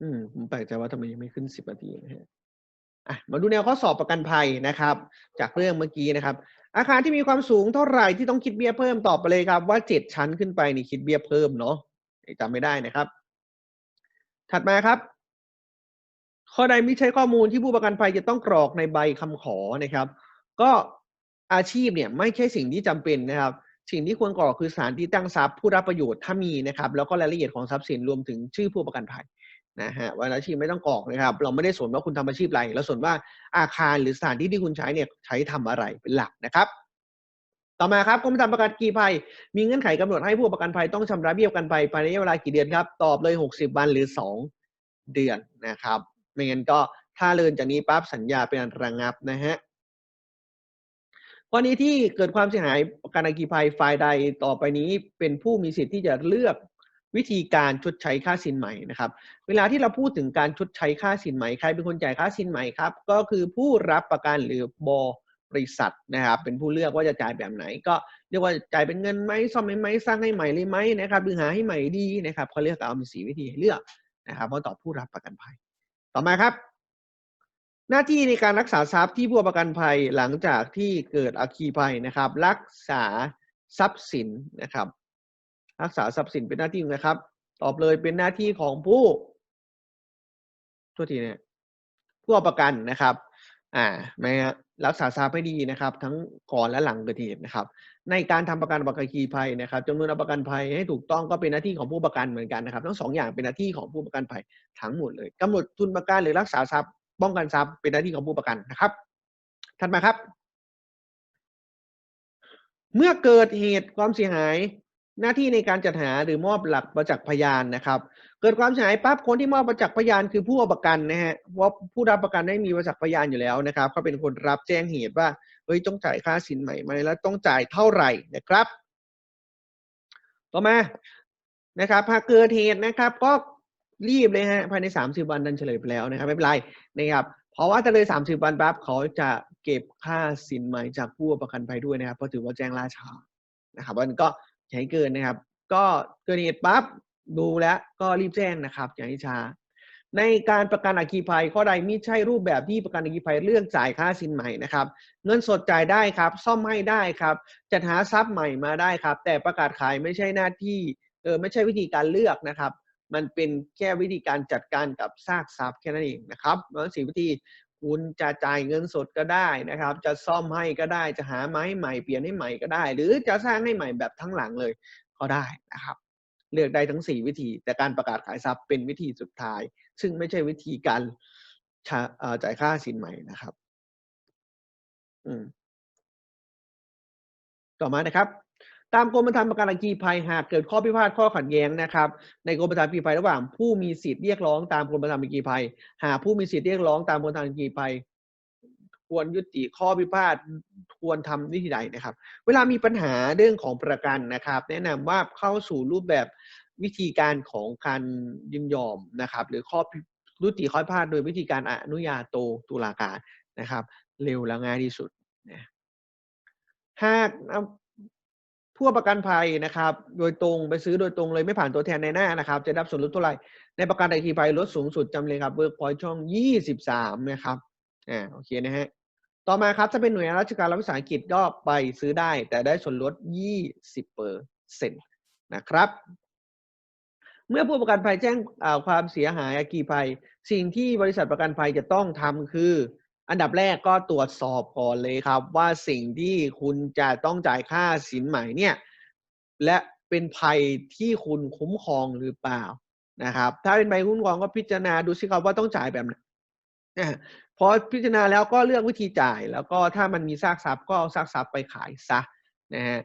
อืมผมแปลกใจว่าทำไมยังไม่ขึ้นสิบนาทีนะฮะอะมาดูแนวข้อสอบประกันภัยนะครับ จากเรื่องเมื่อกี้นะครับ อาคารที่มีความสูงเท่าไหร่ที่ต้องคิดเบี้ยเพิ่มตอบไปเลยครับ ว่าเจ็ดชั้นขึ้นไปนี่คิดเบี้ยเพิ่มเนาะจำไม่ได้นะครับ ถัดมาครับ ข้อใดไม่ใช่ข้อมูลที่ผู้ประกันภัยจะต้องกรอกในใบคำขอนะครับ ก็อาชีพเนี่ยไม่ใช่สิ่งที่จำเป็นนะครับ สิ่งที่ควรกรอกคือสถานที่ตั้งทรัพย์ผู้รับประโยชน์ถ้ามีนะครับ แล้วก็รายละเอียดของทรัพย์สินรวมถึงชื่อผู้ประกันภัย นะฮะวันอาชีพไม่ต้องกรอกนะครับ เราไม่ได้สนว่าคุณทำอาชีพอะไรเราสนว่าอาคารหรือสถานที่ที่คุณใช้เนี่ยใช้ทำอะไรเป็นหลักนะครับ ต่อมาครับกรมธรรม์ประกันภัย มีเงื่อนไขกำหนดให้ผู้ประกันภัยต้องชำระเบี้ยประกันภัยภายในเวลากี่เดือนครับ ตอบเลย 60 วันหรือ 2 เดือนนะครับ ไม่งั้นก็ถ้าเลินจากนี้ปั๊บสัญญาเป็นอันระงับนะฮะกรณีที่เกิดความเสียหายประกันอัคคีภัยฝ่ายใดต่อไปนี้เป็นผู้มีสิทธิ์ที่จะเลือก วิธีการชดใช้ค่าสินใหม่นะครับ เวลาที่เราพูดถึงการชดใช้ค่าสินใหม่ใครเป็นคนจ่ายค่าสินใหม่ครับ ก็คือผู้รับประกันหรือบริษัทนะครับ เป็นผู้เลือกว่าจะจ่ายแบบไหน ก็เรียกว่าจ่ายเป็นเงินไหมซ่อมไหมสร้างให้ใหม่เลยไหมนะครับหรือหาให้ใหม่ดีนะครับเขาเรียกเอาเป็นสีวิธีให้เลือกนะครับเพราะต่อผู้รับประกันภัย ต่อมาครับ หน้าที่ในการรักษาทรัพย์ที่ผู้ประกันภัยหลังจากที่เกิดอัคคีภัยนะครับ รักษาทรัพย์สินนะครับ รักษาทรัพย์สินเป็นหน้าที่นะครับ ตอบเลยเป็นหน้าที่ของผู้ทั่วทีเนี่ยผู้เอาประกันนะครับ อ่าไม่รักษาทรัพย์ให้ดีนะครับ ทั้งก่อนและหลังเกิดเหตุนะครับ ในการทำประกันประกันคีภัยนะครับจำนวนประกันภัยให้ถูกต้องก็เป็นหน้าที่ของผู้ประกันเหมือนกันนะครับ ทั้งสองอย่างเป็นหน้าที่ของผู้ประกันภัยทั้งหมดเลยกำหนดทุนประกันหรือรักษาทรัพย์ป้องกันทรัพย์เป็นหน้าที่ของผู้ประกันนะครับถัดมาครับ เมื่อเกิดเหตุความเสียหาย หน้าที่ในการจัดหาหรือมอบหลักประจักษ์พยานนะครับ เกิดความเสียหายปั๊บคนที่มอบประจักษ์พยานคือผู้ประกันนะฮะเพราะผู้รับประกันได้มีประจักษ์พยานอยู่แล้วนะครับเขาเป็นคนรับแจ้งเหตุว่าเฮ้ยต้องจ่ายค่าสินใหม่ไหมแล้วต้องจ่ายเท่าไหร่นะครับ ต่อมานะครับหากเกิดเหตุนะครับ ก็รีบเลยฮะภายใน 30 วันดันเฉลยไปแล้วนะครับไม่เป็นไรนะครับเพราะว่าถ้าเลย30 วันปั๊บเขาจะเก็บค่าสินใหม่จากผู้ประกันภัยด้วยนะครับเพราะถือว่าแจ้งล่าช้านะครับวันก็ ใช้เกินนะครับ ก็เกิดเหตุปั๊บดูแล้วก็รีบแจ้งนะครับ อย่าให้ช้า ในการประกันอัคคีภัยข้อใดมิใช่รูปแบบที่ประกันอัคคีภัยเลือกจ่ายค่าสินใหม่นะครับ เงินสดจ่ายได้ครับ ซ่อมให้ได้ครับ จัดหาทรัพย์ใหม่มาได้ครับ แต่ประกาศขายไม่ใช่หน้าที่เออไม่ใช่วิธีการเลือกนะครับ มันเป็นแค่วิธีการจัดการกับซากทรัพย์แค่นั้นเองนะครับแล้วสี่วิธี คุณจะจ่ายเงินสดก็ได้นะครับ จะซ่อมให้ก็ได้ จะหาไม้ใหม่เปลี่ยนให้ใหม่ก็ได้ หรือจะสร้างให้ใหม่แบบทั้งหลังเลยก็ได้นะครับ เลือกได้ทั้ง 4 วิธี แต่การประกาศขายทรัพย์เป็นวิธีสุดท้าย ซึ่งไม่ใช่วิธีการจ่ายค่าสินใหม่นะครับ อืมต่อมานะครับ ตามกรมธรรม์ประกันอัคคีภัยหากเกิดข้อพิพาทข้อขัดแย้งนะครับ ในกรมธรรม์อัคคีภัยระหว่างผู้มีสิทธิ์เรียกร้องตามกรมธรรม์อัคคีภัย หากผู้มีสิทธิ์เรียกร้องตามกรมธรรม์อัคคีภัยควรยุติข้อพิพาทควรทำวิธีใดนะครับ เวลามีปัญหาเรื่องของประกันนะครับ แนะนำว่าเข้าสู่รูปแบบวิธีการของการยินยอมนะครับ หรือข้อยุติข้อพิพาทโดยวิธีการอนุญาโตตุลาการนะครับ เร็วและง่ายที่สุดนะหาก ผู้ประกันภัยนะครับ โดยตรงไปซื้อโดยตรงเลยไม่ผ่านตัวแทนในหน้านะครับ จะได้รับส่วนลดเท่าไหร่ ในประกันอัคคีภัยลดสูงสุดจำเลยครับเวิร์กพอยช่อง 23 นะครับอ่าโอเคนะฮะต่อมาครับ ถ้าเป็นหน่วยงานราชการรัฐวิสาหกิจก็ไปซื้อได้ แต่ได้ส่วนลด 20เปอร์เซ็นต์นะครับ เมื่อผู้ประกันภัยแจ้งความเสียหายอัคคีภัย สิ่งที่บริษัทประกันภัยจะต้องทำคือ อันดับแรกก็ตรวจสอบก่อนเลยครับ ว่าสิ่งที่คุณจะต้องจ่ายค่าสินใหม่เนี่ย และเป็นภัยที่คุณคุ้มครองหรือเปล่านะครับ ถ้าเป็นภัยคุ้มครองก็พิจารณาดูสิครับว่าต้องจ่ายแบบไหนพอพิจารณาแล้วก็เลือกวิธีจ่าย แล้วก็ถ้ามันมีซากทรัพย์ก็เอาซากทรัพย์ไปขายซะนะฮะ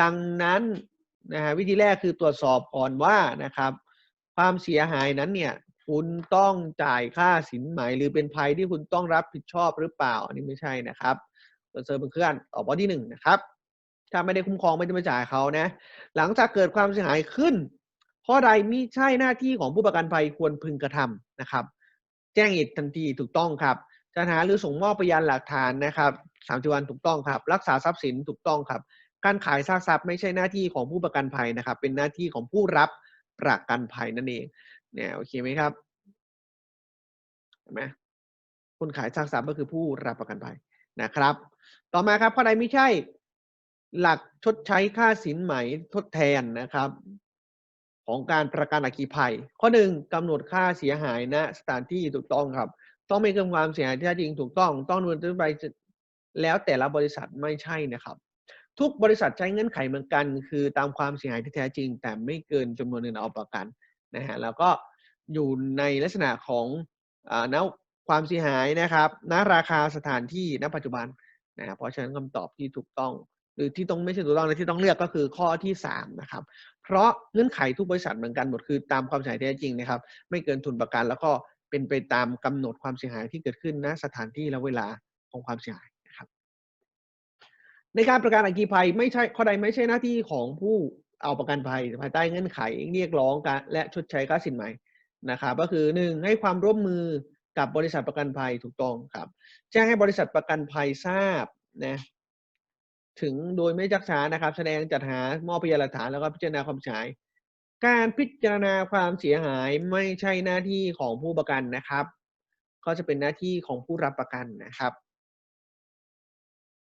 ดังนั้นนะฮะวิธีแรกคือตรวจสอบก่อนว่านะครับ ความเสียหายนั้นเนี่ย คุณต้องจ่ายค่าสินใหม่หรือเป็นภัยที่คุณต้องรับผิดชอบหรือเปล่า อันนี้ไม่ใช่นะครับตัวเซอร์เป็นเคลื่อนตอบข้อที่หนึ่งนะครับ ถ้าไม่ได้คุ้มครองไม่ได้มาจ่ายเขานะ หลังจากเกิดความเสียหายขึ้นเพราะใดมิใช่หน้าที่ของผู้ประกันภัยควรพึงกระทำนะครับ แจ้งเหตุทันทีถูกต้องครับจัดหาหรือส่งมอบพยานหลักฐานนะครับสามสิบวันถูกต้องครับ รักษาทรัพย์สินถูกต้องครับ การขายซากทรัพย์ไม่ใช่หน้าที่ของผู้ประกันภัยนะครับ เป็นหน้าที่ของผู้รับประกันภัยนั่นเอง เนี่ยโอเคไหมครับเห็นไหมคนขายซากทรัพย์ก็คือผู้รับประกันภัยนะครับ ต่อมาครับข้อใดไม่ใช่ หลักชดใช้ค่าสินไหมทดแทนนะครับ ของการประกันอัคคีภัย ข้อหนึ่งกำหนดค่าเสียหายณสถานที่ถูกต้องครับ ต้องไม่เกินความเสียหายที่แท้จริงถูกต้อง ต้องดำเนินต้นไปแล้วแต่ละบริษัทไม่ใช่นะครับ ทุกบริษัทใช้เงื่อนไขเหมือนกัน คือตามความเสียหายที่แท้จริง แต่ไม่เกินจำนวนเงินเอาประกัน นะฮะแล้วก็อยู่ในลักษณะของอ่าณความเสียหายนะครับณราคาสถานที่ณปัจจุบันนะครับเพราะฉะนั้นคำตอบที่ถูกต้อง หรือที่ต้องไม่ใช่ถูกต้องนะที่ต้องเลือกก็คือข้อที่สามนะครับเพราะเงื่อนไขทุกบริษัทเหมือนกันหมดคือตามความเสียหายที่แท้จริงนะครับ ไม่เกินทุนประกันแล้วก็เป็นไปตามกำหนดความเสียหายที่เกิดขึ้นณสถานที่และเวลาของความเสียหายนะครับในการประกันอัคคีภัยไม่ใช่ข้อใดไม่ใช่หน้าที่ของผู้ เอาประกันภัยภายใต้เงื่อนไขเรียกร้องการและชดใช้ค่าสินไหมนะครับก็คือหนึ่งให้ความร่วมมือกับบริษัทประกันภัยถูกต้องครับ แจ้งให้บริษัทประกันภัยทราบนะถึงโดยไม่จักช้านะครับ แสดงจัดหามอบพยานหลักฐานแล้วก็พิจารณาความเสียหาย การพิจารณาความเสียหายไม่ใช่หน้าที่ของผู้ประกันนะครับ ก็จะเป็นหน้าที่ของผู้รับประกันนะครับ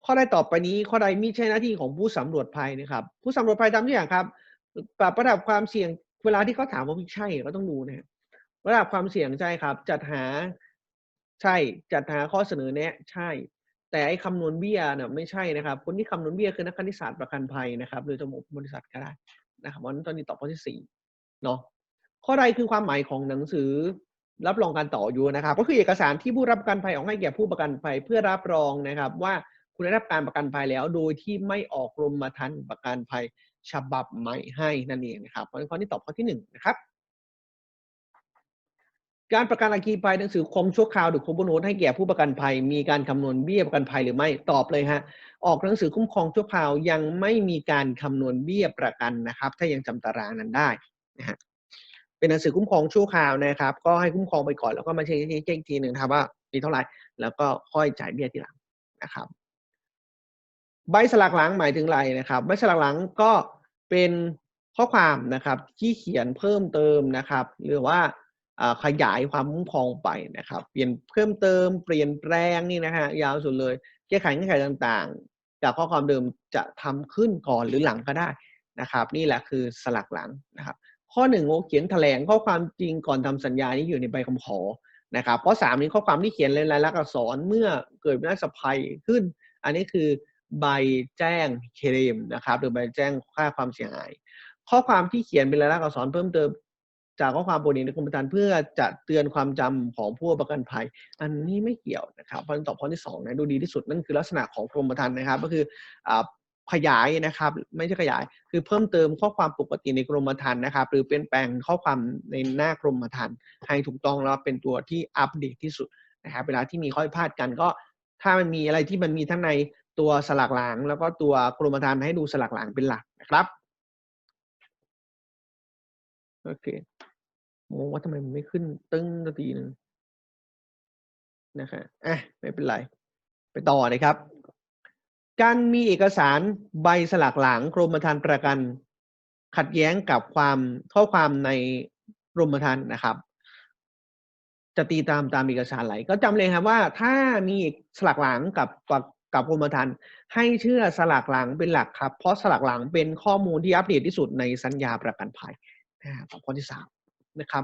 ข้อใดต่อไปนี้ข้อใดไม่ใช่หน้าที่ของผู้สำรวจภัยนะครับ ผู้สำรวจภัยทำทุกอย่างครับปรับระดับความเสี่ยงเวลาที่เขาถามว่าไม่ใช่ก็ต้องดูนะครับระดับความเสี่ยงใช่ครับ จัดหาใช่ จัดหาข้อเสนอแนะ ใช่ แต่ไอ้คำนวณเบี้ยเนี่ยไม่ใช่นะครับ คนที่คำนวณเบี้ยคือนักคณิตศาสตร์ประกันภัยนะครับหรือจะหมบริษัทก็ได้นะครับวันนี้ตอนนี้ตอบข้อที่สี่เนาะข้อใดคือความหมายของหนังสือรับรองการต่ออายุนะครับ ก็คือเอกสารที่ผู้รับประกันภัยออกให้แก่ผู้ประกันภัยเพื่อรับรองนะครับ ว่า คุณได้รับการประกันภัยแล้ว โดยที่ไม่ออกกรมธรรม์ประกันภัยฉบับใหม่ให้นั่นเองนะครับเพราะฉะนั้นข้อนี้ตอบข้อที่หนึ่งนะครับ การประกันอัคคีภัยหนังสือคมชั่วคราวหรือคมบนโนให้แก่ผู้ประกันภัย มีการคำนวณเบี้ยประกันภัยหรือไม่ตอบเลยฮะออกหนังสือคุ้มครองชั่วคราวยังไม่มีการคำนวณเบี้ยประกันนะครับ ถ้ายังจำตารางนั้นได้นะฮะเป็นหนังสือคุ้มครองชั่วคราวนะครับ ก็ให้คุ้มครองไปก่อนแล้วก็มาเช็คแจ้งอีกทีหนึ่งครับว่ามีเท่าไหร่แล้วก็ค่อยจ่ายเบี้ยทีหลังนะครับ ใบสลักหลังหมายถึงอะไรนะครับใบสลักหลังก็เป็นข้อความนะครับที่เขียนเพิ่มเติมนะครับ หรือว่าขยายความคุ้มครองไปนะครับ เปลี่ยนเพิ่มเติมเปลี่ยนแปลงนี่นะฮะยาวสุดเลยแก้ไขเงื่อนไขต่างๆ จากข้อความเดิมจะทำขึ้นก่อนหรือหลังก็ได้นะครับ นี่แหละคือสลักหลังนะครับ ข้อหนึ่งโอเขียนแถลงข้อความจริงก่อนทำสัญญานี้อยู่ในใบคำขอนะครับข้อสามนี้ข้อความที่เขียนในรายลักษณ์อักษรเมื่อเกิดวินาศภัยขึ้น อันนี้คือ ใบแจ้งเคลมนะครับหรือใบแจ้งค่าความเสียหาย ข้อความที่เขียนเป็นรายลักษณ์อักษรเพิ่มเติม จากข้อความบนนี้ในกรมธรรม์เพื่อจะเตือนความจำของผู้ประกันภัย อันนี้ไม่เกี่ยวนะครับเพราะฉะนั้นตอบข้อที่สองนะดูดีที่สุดนั่นคือลักษณะของกรมธรรม์นะครับ ก็คืออ่าขยายนะครับไม่ใช่ขยาย คือเพิ่มเติมข้อความปกติในกรมธรรม์นะครับ หรือเปลี่ยนแปลงข้อความในหน้ากรมธรรม์ให้ถูกต้องแล้วเป็นตัวที่อัปเดตที่สุดนะครับเวลาที่มีข้อพิพาทกันก็ ถ้ามันมีอะไรที่มันมีทั้งใน ตัวสลักหลังแล้วก็ตัวกรมธรรม์ให้ดูสลักหลังเป็นหลักนะครับโอเคงงว่าทำไมมันไม่ขึ้นตึ้งนาทีหนึ่งนะครับอะไม่เป็นไร ไปต่อเลยครับ การมีเอกสารใบสลักหลังกรมธรรม์ประกัน ขัดแย้งกับความข้อความในกรมธรรม์นะครับ จะตีตามตามเอกสารไหลก็จำเลยครับว่าถ้ามีสลักหลังกับ กับกรมธรรม์ให้เชื่อสลักหลังเป็นหลักครับ เพราะสลักหลังเป็นข้อมูลที่อัปเดตที่สุดในสัญญาประกันภัยนะครับข้อที่สามนะครับ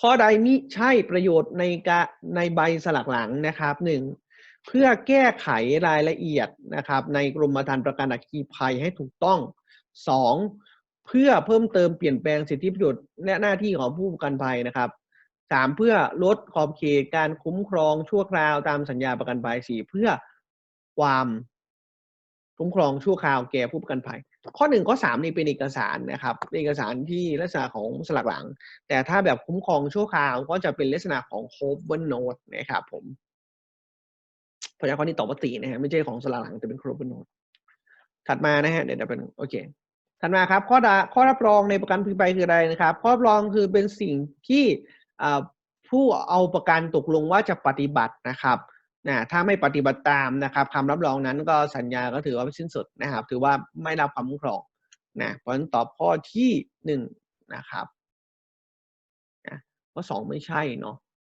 ข้อใดมิใช่ประโยชน์ในกะในใบสลักหลังนะครับหนึ่งเพื่อแก้ไขรายละเอียดนะครับ ในกรมธรรม์ประกันอัคคีภัยให้ถูกต้องสองเพื่อเพิ่มเติมเปลี่ยนแปลงสิทธิประโยชน์และหน้าที่ของผู้ประกันภัยนะครับ สามเพื่อลดขอบเขตการคุ้มครองชั่วคราวตามสัญญาประกันภัยสี่เพื่อความคุ้มครองชั่วคราวแก่ผู้ประกันภัย ข้อหนึ่งข้อสามนี่เป็นเอกสารนะครับเอกสารที่ลักษณะของสลักหลัง แต่ถ้าแบบคุ้มครองชั่วคราวก็จะเป็นลักษณะของ cover note นะครับผมเพราะฉะนั้นข้อนี้ตอบว่าตีนะฮะไม่ใช่ของสลักหลังแต่เป็น cover note ถัดมานะฮะเดี๋ยวจะเป็นโอเคถัดมาครับ ข้อดาข้อรับรองในประกันภัยคืออะไรนะครับ ข้อรับรองคือเป็นสิ่งที่ ผู้เอาประกันตกลงว่าจะปฏิบัตินะครับนะถ้าไม่ปฏิบัติตามนะครับคำรับรองนั้นก็สัญญาก็ถือว่าสิ้นสุดนะครับ ถือว่าไม่รับความคุ้มครองนะเพราะฉะนั้นตอบข้อที่หนึ่งนะครับนะข้อสองไม่ใช่เนาะ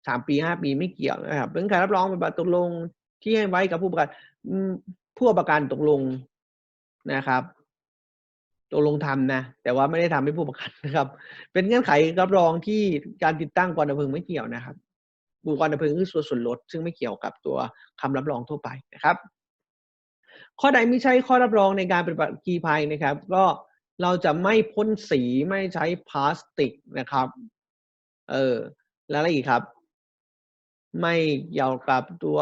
สามปีห้าปีไม่เกี่ยวนะครับเรื่องการรับรองเป็นตกลงที่ให้ไว้กับผู้ประกันผู้ประกันตกลงนะครับ ตกลงทำนะ แต่ว่าไม่ได้ทำให้ผู้ประกันนะครับ เป็นเงื่อนไขรับรองที่การติดตั้งกรดับเพลิงไม่เกี่ยวนะครับอุปกรดับเพลิงคือส่วนส่วนลด ซึ่งไม่เกี่ยวกับตัวคำรับรองทั่วไปนะครับ ข้อใดไม่ใช่ข้อรับรองในการปฏิบัติกีภัยนะครับ ก็เราจะไม่พ่นสีไม่ใช้พลาสติกนะครับ เออแล้วอะไรอีกครับ ไม่เกี่ยวกับตัว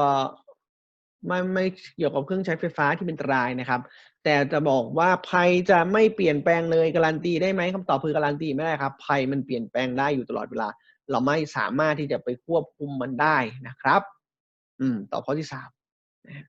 ไม่ไม่เกี่ยวกับเครื่องใช้ไฟฟ้าที่เป็นตรายนะครับ แต่จะบอกว่าภัยจะไม่เปลี่ยนแปลงเลยการันตีได้ไหมคำตอบคือการันตีไม่ได้ครับภัยมันเปลี่ยนแปลงได้อยู่ตลอดเวลา เราไม่สามารถที่จะไปควบคุมมันได้นะครับ อืม ตอบข้อที่สามนะ